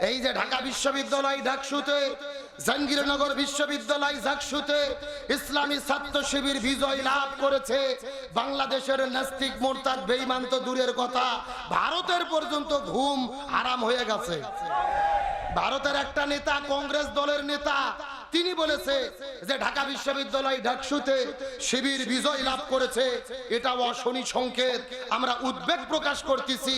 এই যে ঢাকা বিশ্ববিদ্যালয় ঢাকসুতে, জাহাঙ্গীরনগর বিশ্ববিদ্যালয় ঝাকসুতে ইসলামী ছাত্র শিবির বিজয় লাভ করেছে। বাংলাদেশের নাস্তিক মোরতাদ বেঈমান তো দূরের কথা, ভারতের পর্যন্ত ঘুম আরাম হয়ে গেছে। ভারতের একটা নেতা, কংগ্রেস দলের নেতা তিনি বলেছে যে ঢাকা বিশ্ববিদ্যালয় ডাকসুতে শিবির বিজয় লাভ করেছে। এটা অশনি সংকেত। আমরা উদ্বেগ প্রকাশ করতেছি,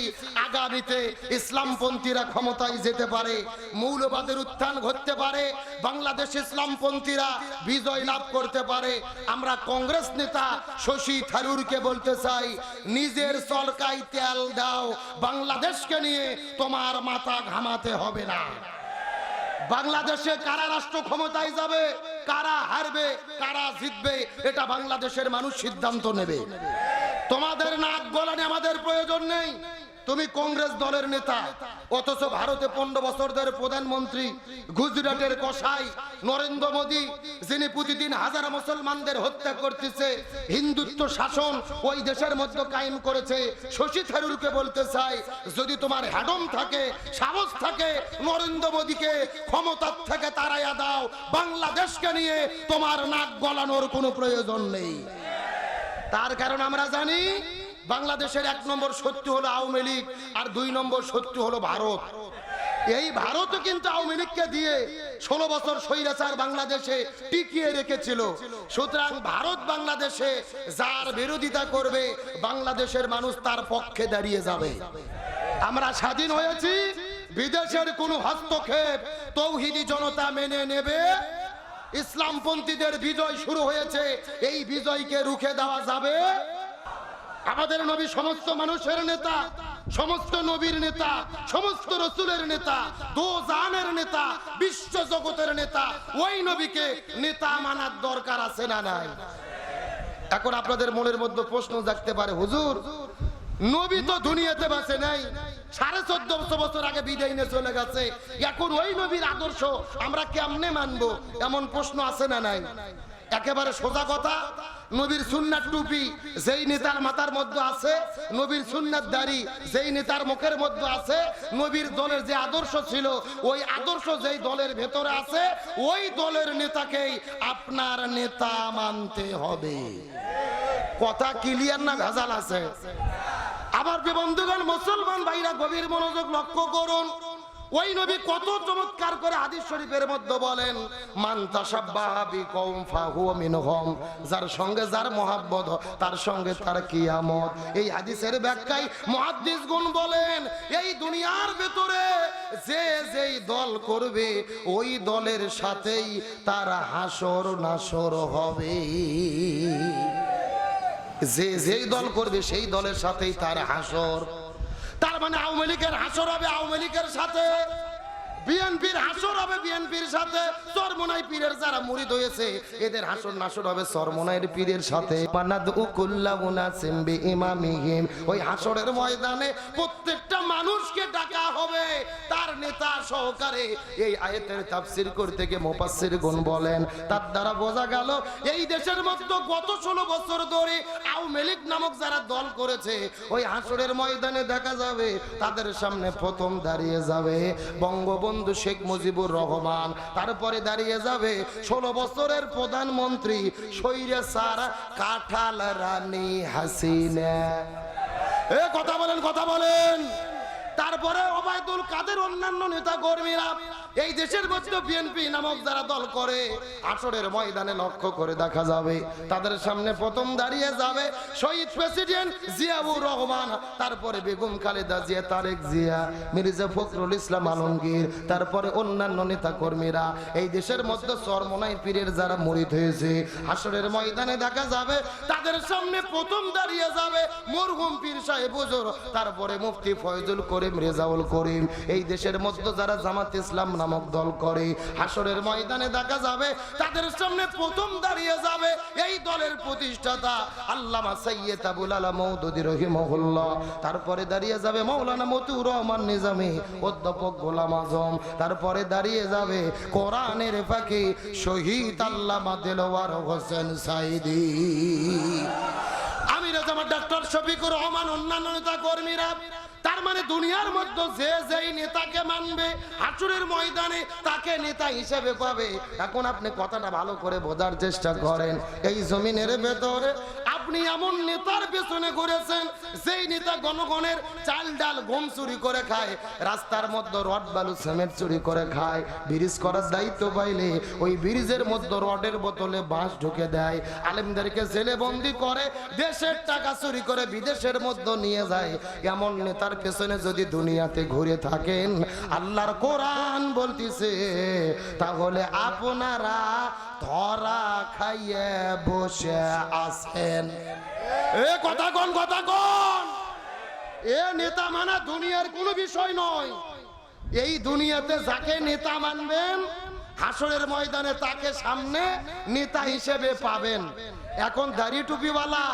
আগামীতে ইসলামপন্থীরা ক্ষমতায় যেতে পারে, মৌলবাদের উত্থান ঘটতে পারে, বাংলাদেশ ইসলামপন্থীরা বিজয় লাভ করতে পারে। আমরা কংগ্রেস নেতা শশী থারুরকে বলতে চাই, নিজের সরকাই তেল দাও, বাংলাদেশকে নিয়ে তোমার মাথা ঘামাতে হবে না। বাংলাদেশে কারা রাষ্ট্র ক্ষমতায় যাবে, কারা হারবে, কারা জিতবে, এটা বাংলাদেশের মানুষ সিদ্ধান্ত নেবে। তোমাদের নাক গলানে আমাদের প্রয়োজন নেই। তুমি কংগ্রেস দলের নেতা, অথচ ভারতে পনেরো বছর ধরে প্রধানমন্ত্রী, গুজরাটের কসাই, নরেন্দ্র মোদী, যিনি প্রতিদিন হাজার মুসলমানদের হত্যা করতেছে, হিন্দুত্ব শাসন ওই দেশের মধ্যে কায়েম করেছে, শশী থারুরকে বলতে চাই, যদি তোমার হ্যাডম থাকে, সাহস থাকে, নরেন্দ্র মোদীকে ক্ষমতার থেকে তাড়াইয়া দাও, বাংলাদেশকে নিয়ে তোমার নাক গলানোর কোনো প্রয়োজন নেই। তার কারণ আমরা জানি বাংলাদেশের এক নম্বর শত্রু হলো আওয়ামী লীগ আর দুই নম্বর শত্রু হলো ভারত। এই ভারতও কিন্তু আওয়ামী লীগকে দিয়ে ষোলো বছর স্বৈরাচার বাংলাদেশে টিকিয়ে রেখেছিল। সুতরাং ভারত বাংলাদেশে যার বিরোধিতা করবে, বাংলাদেশের মানুষ তার পক্ষে দাঁড়িয়ে যাবে। আমরা স্বাধীন হয়েছি, বিদেশের কোনো হস্তক্ষেপ তৌহিদি জনতা মেনে নেবে। ইসলামপন্থীদের বিজয় শুরু হয়েছে, এই বিজয়কে রুখে দেওয়া যাবে। আমাদের নবী সমস্ত মানুষের নেতা, সমস্ত নবীর নেতা, সমস্ত রসুলের নেতা দো জানের নেতা, বিশ্ব জগতের নেতা, ওই নবীকে নেতা মানার দরকার আছে না নাই? এখন আপনাদের মনের মধ্যে প্রশ্ন জাগতে পারে, হুজুর, নবী তো দুনিয়াতে বাঁচে নাই, সাড়ে চোদ্দশো বছর আগে বিদায় নিয়ে চলে গেছে, এখন ওই নবীর আদর্শ আমরা কেমনে মানবো? এমন প্রশ্ন আছে না নাই? একেবারে সোজা কথা, নবীর সুন্নার টুপি যেই নেতার মাথার মধ্যে আছে, নবীর সুন্নার দাড়ি যেই নেতার মুখের মধ্যে আছে, নবীর দলের যে আদর্শ ছিল, ওই আদর্শ যেই দলের ভেতরে আছে, ওই দলের নেতাকেই আপনার নেতা মানতে হবে। কথা ক্লিয়ার না ভেজাল আছে? আবার যে বন্ধুগণ, মুসলমান ভাইরা, গভীর মনোযোগ লক্ষ্য করুন। ওই নবী কত চমৎকার করে হাদিস শরীফের মধ্যে বলেন, মান তাসাব্বাহা বিকৌম ফাহুয়া যার সঙ্গে যার মহাব্বত, তার সঙ্গে তার কিয়ামত। এই হাদিসের ব্যাখ্যায় মুহাদ্দিস গুণ বলেন, এই দুনিয়ার ভেতরে যে যেই দল করবে, ওই দলের সাথেই তার হাসর নাসর হবে। যে যেই দল করবে, সেই দলের সাথেই তার হাসর তার মানে আওয়ামী লীগের হাসর হবে আওয়ামী লীগের সাথে। বিএনপির হাসর হবে বিএনপির সাথে। চরমনাই পীরের যারা মুরিদ হয়েছে, এদের হাসর নাসর হবে চরমনাইয়ের পীরের সাথে। পানাদ উকুল্লা উনাসিম বিইমামিহিম। ওই হাসরের ময়দানে প্রত্যেকটা মানুষকে ডাকা হবে। তার নেতা সহকারে এই আয়াতের তাফসীর করতে গিয়ে মুফাসসির গুণ বলেন। তার দ্বারা বোঝা গেল, এই দেশের মধ্যে গত ষোলো বছর ধরে আওয়ামী লীগ নামক যারা দল করেছে, ওই হাসরের ময়দানে দেখা যাবে তাদের সামনে প্রথম দাঁড়িয়ে যাবে। বঙ্গবন্ধু শেখ মুজিবুর রহমান। তারপরে দাঁড়িয়ে যাবে ষোলো বছরের প্রধানমন্ত্রী সৈরে সার কাঠাল রানী হাসিনা। এ কথা বলেন কথা বলেন। তারপরে ওবায়দুল কাদের অন্যান্য নেতা কর্মীরা এই দেশের মধ্যে বিএনপি নামক যারা দল করে, আসরের ময়দানে লক্ষ্য করে দেখা যাবে। তাদের সামনে প্রথম দাঁড়িয়ে যাবে শহীদ প্রেসিডেন্ট জিয়াউর রহমান, তারপরে বেগম খালেদা জিয়া, তারেক জিয়া, মির্জা ফখরুল ইসলাম আলমগীর, তারপরে অন্যান্য নেতা কর্মীরা এই দেশের মধ্যে সরমনাই পীরের যারা মরিত হয়েছে হাসরের ময়দানে দেখা যাবে, তাদের সামনে প্রথম দাঁড়িয়ে যাবে মরহুম পীর সাহেব তারপরে মুফতি ফয়জুল করিম, রেজাউল করিম। এই দেশের মধ্যে যারা জামাত ইসলাম নামক দল করে। হাসরের ময়দানে দেখা যাবে, তাদের সামনে প্রথম দাঁড়িয়ে যাবে এই দলের প্রতিষ্ঠাতা আল্লামা সৈয়দ আবুল আলা মৌদুদি রহিমহুল্লাহ। তারপরে দাঁড়িয়ে যাবে মৌলানা মতিউর রহমান নিজামী অধ্যাপক গোলাম আজম। তারপরে দাঁড়িয়ে যাবে কোরআনের পাখি শহীদ আল্লামা দেলোয়ার হোসেন সাইদি। আমির জামা ডাক্তার শফিকুর রহমান, অন্যান্য নেতা কর্মীরা তার মানে দুনিয়ার মধ্যে যে যেই নেতাকে মানবে, হাসুরের ময়দানে তাকে নেতা হিসেবে পাবে। এখন আপনি কথাটা ভালো করে বোঝার চেষ্টা করেন। এই জমিনের ভেতরে আপনি এমন নেতার পেছনে ঘুরেছেন, যেই নেতা গণগণের চাল ডাল গম চুরি করে খায়, রাস্তার মধ্যে রড, বালু, সিমেন্ট চুরি করে খায়, ব্রিজ করার দায়িত্ব পাইলে ওই ব্রিজের মধ্যে রডের বোতলে বাঁশ ঢুকে দেয়। আলেমদেরকে জেলে বন্দি করে, দেশের টাকা চুরি করে বিদেশের মধ্যে নিয়ে যায়। এমন নেতার পেছনে যদি দুনিয়াতে ঘুরে থাকেন, আল্লাহর কোরআন বলতিছে, তাহলে আপনারা ধরা খাইয়ে বসে আছেন। এ কথা কোন কথা কোন? এ নেতা মানা দুনিয়ার কোনো বিষয় নয়। এই দুনিয়াতে যাকে নেতা মানবেন হাসরের ময়দানে তাকে সামনে নেতা হিসেবে পাবেন। এখন দাড়ি টুপিওয়ালা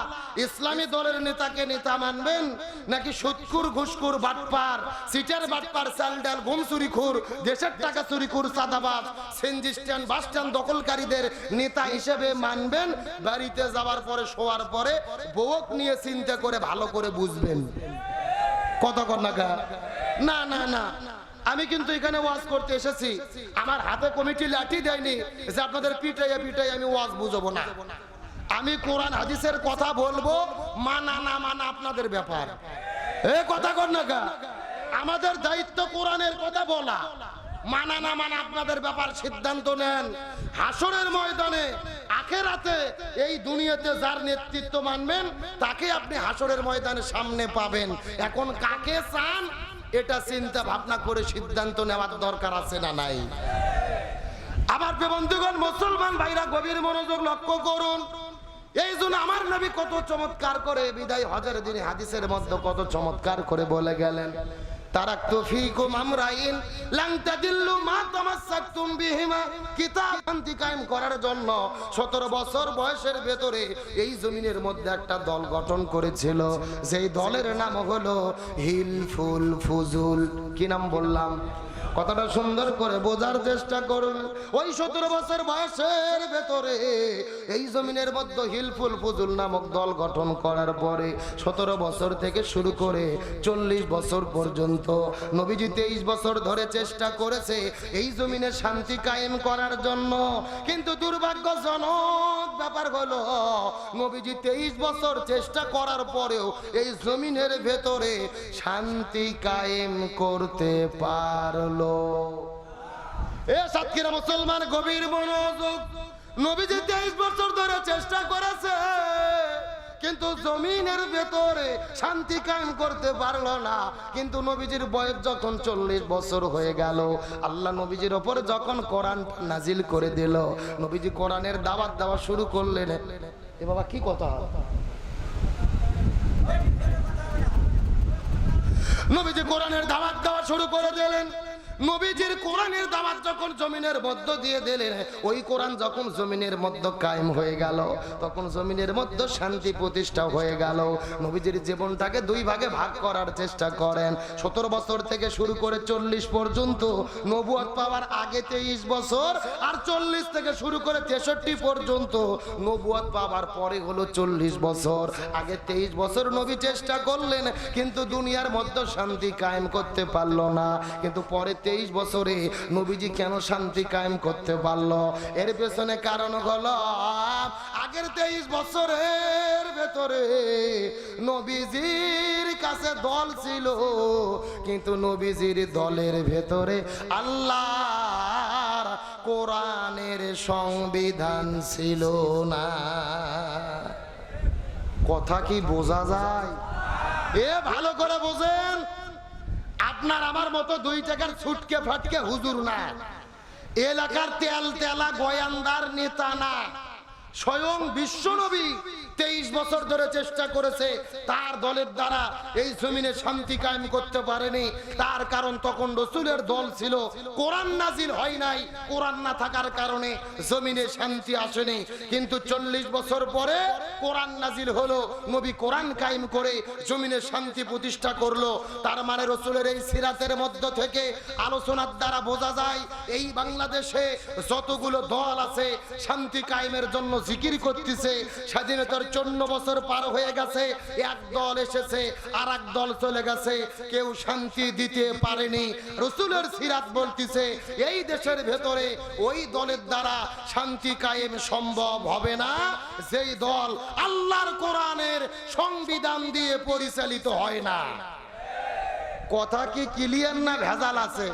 ইসলামী দলের নেতাকে নেতা মানবেন নাকি সুৎকুর ঘুষকুর বাটপার, সিটের বাটপার, স্যান্ডেল, ঘুম চুরি খুর দেশের টাকা চুরি খুর সাদাবাদ সেনজি স্ট্যান্ড, বাস স্ট্যান্ড দখলকারীদের নেতা হিসেবে মানবেন। বাড়িতে যাওয়ার পরে, শোয়ার পরে বউক নিয়ে চিন্তা করে ভালো করে বুঝবেন। কত কন্যাকা না না না। আমি কিন্তু এখানে ওয়াজ করতে এসেছি। আমার হাতে কমিটি লাঠি দেয়নি যে আপনাদের পিটাইয়া পিটাই আমি ওয়াজ বুঝব না। আমি কোরআন হাদিসের কথা বলব, মানা না মানা আপনাদের ব্যাপার। এ কথা কন্যাকা আমাদের দায়িত্ব কোরআনের কথা বলা। মানা না মানা আপনাদের ব্যাপার সিদ্ধান্ত নেন। হাসরের ময়দানে, আখেরাতে এই দুনিয়াতে যার নেতৃত্ব মানবেন, তাকে আপনি হাসরের ময়দানে সামনে পাবেন। এখন কাকে চান? এটা চিন্তা ভাবনা করে সিদ্ধান্ত নেওয়ার দরকার আছে না নাই? আবার বন্ধুগণ, মুসলমান ভাইরা, গভীর মনোযোগ লক্ষ্য করুন। এই জন্য আমার নবী কত চমৎকার করে বিদায় হজের দিনে হাদিসের মধ্যে কত চমৎকার করে বলে গেলেন। তারাক্তু ফীকুম আমরাইন লান তাদিল্লু মা তামাসসাকতুম বিহিমা। কিতাব শান্তি কায়েম করার জন্য 17 বছর বয়সের ভেতরে এই জমিনের মধ্যে একটা দল গঠন করেছিল। সেই দলের নাম হলো হিলফুল ফুজুল। কি নাম বললাম? কথাটা সুন্দর করে বোঝার চেষ্টা করুন। ওই সতেরো বছর বয়সের ভেতরে এই জমিনের মধ্যে হিলফুল ফুজুল নামক দল গঠন করার পরে সতেরো বছর থেকে শুরু করে চল্লিশ বছর পর্যন্ত নবীজি তেইশ বছর ধরে চেষ্টা করেছে এই জমিনে শান্তি কায়েম করার জন্য। কিন্তু দুর্ভাগ্যজনক ব্যাপার হলো, নবীজি তেইশ বছর চেষ্টা করার পরেও এই জমিনের ভেতরে শান্তি কায়েম করতে পারল। এ সাতক্ষীরা মুসলমান গভীর মনোযোগ। নবীজি তেইশ বছর ধরে চেষ্টা করেছে। কিন্তু জমিনের ভেতরে শান্তি কায়েম করতে পারল না। কিন্তু নবীজির বয়স যখন চল্লিশ বছর হয়ে গেল, আল্লাহ নবীজির ওপর যখন কোরআন নাজিল করে দিল, নবীজি কোরআনের দাওয়াত দেওয়া শুরু করলেন। এ বাবা, কি কথা? নবীজি কোরআনের দাওয়াত দেওয়া শুরু করে দিলেন। নবীজির কোরআনের দাওয়াত যখন জমিনের মধ্য দিয়ে দিলেন, ওই কোরআন যখন জমিনের মধ্য কায়েম হয়ে গেল, তখন জমিনের মধ্যে শান্তি প্রতিষ্ঠা হয়ে গেল। নবীজির জীবনটাকে দুই ভাগে ভাগ করার চেষ্টা করেন। সতেরো বছর থেকে শুরু করে চল্লিশ পর্যন্ত নবুয়াত পাওয়ার আগে তেইশ বছর আর চল্লিশ থেকে শুরু করে তেষট্টি পর্যন্ত নবুয়াত পাওয়ার পরে হলো চল্লিশ বছর। আগে তেইশ বছর নবী চেষ্টা করলেন, কিন্তু দুনিয়ার মধ্যে শান্তি কায়েম করতে পারল না। কিন্তু পরে তেইশ বছরে নবীজি কেন শান্তি কায়েম করতে পারল? এর পেছনে কারণ হলো, আগের তেইশ বছরের ভেতরে নবীজির কাছে দল ছিল, কিন্তু নবীজির দলের ভেতরে আল্লাহর কোরআনের সংবিধান ছিল না। কথা কি বোঝা যায়? এ ভালো করে বোঝেন। আপনার আমার মতো দুই টাকার ছুটকে ফাটকে হুজুর না। এলাকার তেল তেলা গয়ান্দার নেতা না। স্বয়ং বিশ্বনবী তেইশ বছর ধরে চেষ্টা করেছে, তার দলের দ্বারা এই জমিনে শান্তি কায়েম করতে পারেনি। তার কারণ তখন রসুলের দল ছিল, কোরআন নাজিল হয় নাই, কোরআন না থাকার কারণে জমিনে শান্তি আসেনি। কিন্তু চল্লিশ বছর পরে কোরআন নাজিল হলো, নবী কোরআন কায়েম করে জমিনে শান্তি প্রতিষ্ঠা করল। তার মানে রসুলের এই সিরাতের মধ্য থেকে আলোচনার দ্বারা বোঝা যায়, এই বাংলাদেশে যতগুলো দল আছে, শান্তি কায়েমের জন্য জিকির করতেছে স্বাধীনতার চন্ন বছর পার হয়ে গেছে, এক দল এসেছে আর এক দল চলে গেছে, কেউ শান্তি দিতে পারেনি। রসুলের সিরাত বলতিছে, এই দেশের ভেতরে ওই দলের দ্বারা শান্তি কায়েম সম্ভব হবে না। যেই দল আল্লাহর কোরআনের সংবিধান দিয়ে পরিচালিত হয় না। কথা কি ক্লিয়ার না ভেজাল আছে?